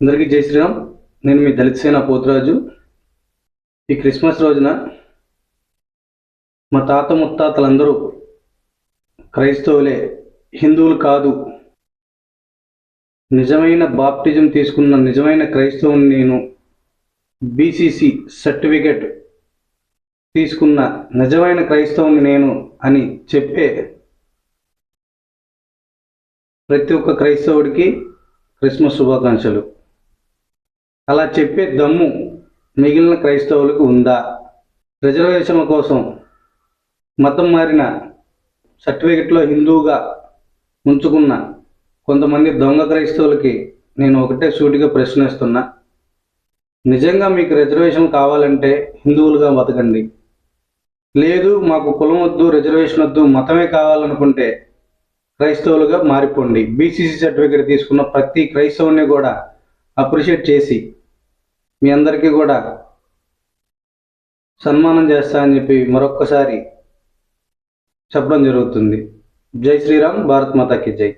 అందరికీ జై శ్రీరామ్. నేను మీ దళిత సేన పోతురాజు. ఈ క్రిస్మస్ రోజున మా తాత ముత్తాతలందరూ క్రైస్తవులే హిందువులు కాదు నిజమైన బాప్టిజం తీసుకున్న నిజమైన క్రైస్తవుని నేను బీసీసీ సర్టిఫికెట్ తీసుకున్న నిజమైన క్రైస్తవుని నేను అని చెప్పే ప్రతి ఒక్క క్రైస్తవుడికి క్రిస్మస్ శుభాకాంక్షలు. అలా చెప్పే దమ్ము మిగిలిన క్రైస్తవులకు ఉందా? రిజర్వేషన్ల కోసం మతం మారిన సర్టిఫికెట్లో హిందువుగా ఉంచుకున్న కొంతమంది దొంగ క్రైస్తవులకి నేను ఒకటే సూటిగా ప్రశ్నిస్తున్నా. నిజంగా మీకు రిజర్వేషన్ కావాలంటే హిందువులుగా బతకండి. లేదు మాకు కులం వద్దు రిజర్వేషన్ వద్దు మతమే కావాలనుకుంటే క్రైస్తవులుగా మారిపోండి. బీసీసీ సర్టిఫికేట్ తీసుకున్న ప్రతి క్రైస్తవుని కూడా అప్రిషియేట్ చేసి మీ అందరికీ కూడా సన్మానం చేస్తా అని చెప్పి మరొక్కసారి చెప్పడం జరుగుతుంది. జై శ్రీరామ్ భారత్ మాతాకి జై.